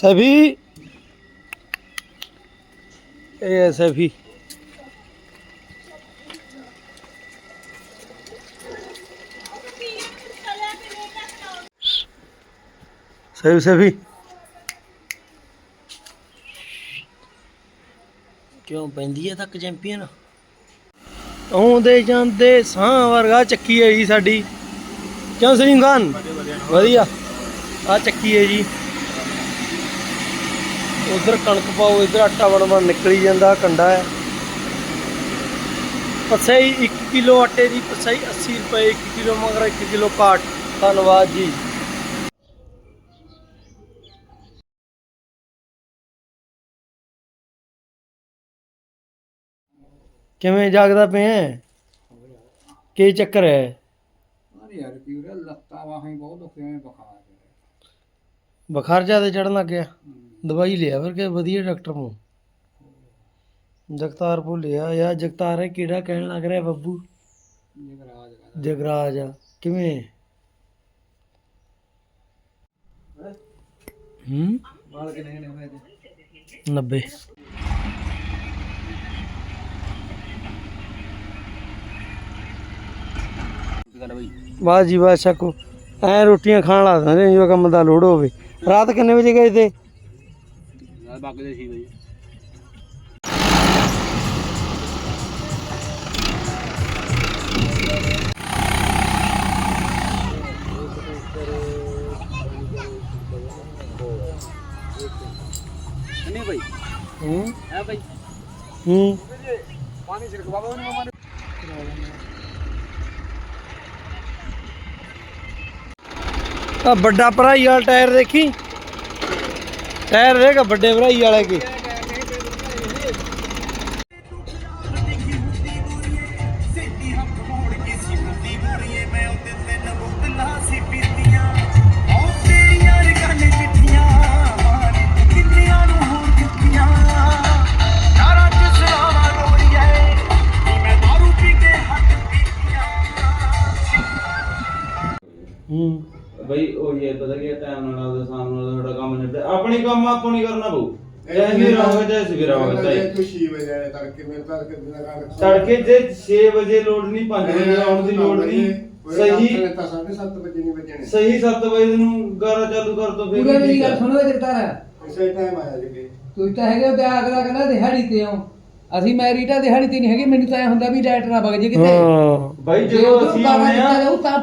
सभी ये सभी सभी सभी ਕਿਉਂ ਪੈਂਦੀ ਹੈ ਤੱਕ ਚੈਂਪੀਅਨ ਆਉਂਦੇ ਜਾਂਦੇ ਸਾਹ ਵਰਗਾ ਚੱਕੀ ਹੈ ਜੀ ਸਾਡੀ ਕਿਉਂ ਸਲੀਮ ਖਾਨ ਵਧੀਆ ਆ ਚੱਕੀ ਹੈ ਜੀ ਉਧਰ ਕਣਕ ਪਾਓ ਇਧਰ ਆਟਾ ਬਣ ਬਣ ਨਿਕਲੀ ਜਾਂਦਾ ਕੰਡਾ ਹੈ। ਪਸਈ 1 ਕਿਲੋ ਆਟੇ ਦੀ ਪਸਈ 80 ਰੁਪਏ 1 ਕਿਲੋ ਮਗਰ 1 ਕਿਲੋ ਕਾਟ ਧੰਨਵਾਦ ਜੀ। ਕਿਵੇਂ ਜਾਗਦਾ ਪਿਆ ਕੀ ਚੱਕਰ ਹੈ? ਯਾਰ ਲੱਤਾਂ ਬਹੁਤ ਦੁਖਦੇ ਨੇ ਬੁਖਾਰ ਜ਼ਿਆਦਾ ਚੜਨ ਲੱਗ ਗਿਆ। ਦਵਾਈ ਲਿਆ ਫਿਰ ਕਿ ਵਧੀਆ ਡਾਕਟਰ ਨੂੰ? ਜਗਤਾਰ ਭੁੱਲਿਆ ਯਾ ਜਗਤਾਰ ਹੈ ਕਿਹੜਾ ਕਹਿਣ ਲੱਗ ਰਿਹਾ ਬੱਬੂ? ਜਗਰਾਜ ਜਗਰਾਜ ਆ। ਕਿਵੇਂ? ਹੂੰ? ਵਾਲ ਕਿੰਨੇ ਕਿੰਨੇ ਹੋਏ ਤੇ 90 ਵਾਹ ਜੀ ਵਾਹ, ਸ਼ਕੋ। ਐ ਰੋਟੀਆਂ ਖਾਣ ਲਾ ਦਿੰਦੇ ਜੋ ਕੰਮ ਦਾ ਲੋੜ ਹੋਵੇ। ਰਾਤ ਕਿੰਨੇ ਵਜੇ ਗਏ ਤੇ? ਨਾਲ ਬਾਕੀ ਦੇ ਸੀ ਬਈ। ਨਹੀਂ ਬਈ? ਹੂੰ। ਹੈ ਬਈ? ਹੂੰ। ਪਾਣੀ ਛਿੜਕ ਬਾਬਾ ਉਹਨੇ ਮਮਾ ਨੇ। ਆ ਵੱਡਾ ਭਰਾਈ ਵਾਲਾ ਟਾਇਰ ਦੇਖੀ। ਟਾਇਰ ਦੇਖਾ ਵੱਡੇ ਭਰਾਈ ਵਾਲੇ ਕੀ। ਹੂੰ। ਬਈ ਉਹ ਇਹ ਪਤਾ ਕੀ ਟਾਈਮ ਨਾਲ ਆਪਦਾ ਸ਼ਾਮ ਨਾਲ ਕੰਮ ਆਪਣੀ ਕੰਮ ਆਪੋ ਨਹੀਂ ਕਰਨਾ ਪਊ। ਚਾਹੇ ਸਵੇਰਾ ਹੋਵੇ ਚਾਹੇ ਸਵੇਰਾ ਹੋਵੇ ਚਾਹੇ ਤੂੰ 6 ਵਜੇ ਆਇਆ ਤੜਕੇ ਮੇਰੇ ਤੜਕੇ ਦਿਨ ਦਾ ਤੜਕੇ ਜੇ 6 ਵਜੇ ਲੋਡ ਨਹੀਂ 5 ਵਜੇ ਆਉਣ ਦੀ ਲੋੜ ਨਹੀਂ। ਸਹੀ ਤਾਂ 7:30 ਵਜੇ ਨਹੀਂ ਵਜਣੇ। ਸਹੀ 7 ਵਜੇ ਨੂੰ ਗਾਰਾ ਚਾਲੂ ਕਰ ਦੋ ਪੂਰੇ ਮੇਰੀ ਗੱਲ ਸੁਣੋ ਜਗਤਾਰ। ਇਸੇ ਟਾਈਮ ਆਇਆ ਜੀ ਤੁਸੀਂ ਤਾਂ ਹੈਗੇ ਤੇ ਆਗਰਾ ਕਹਿੰਦਾ ਦਿਹਾੜੀ ਤੇ ਆਉ। ਅਸੀਂ ਮੈਰੀਟਾ ਦਿਹਾੜੀ ਤੇ ਨਹੀਂ ਹੈਗੇ। ਮੈਨੂੰ ਤਾਂ ਐ ਹੁੰਦਾ ਵੀ ਡਾਇਟ ਨਾ ਵਗ ਜੇ ਕਿਤੇ। ਹਾਂ। ਬਾਈ ਜੇ ਜਦੋਂ ਅਸੀਂ ਆਉਂਦੇ ਆ ਜਾਊ ਤਾਂ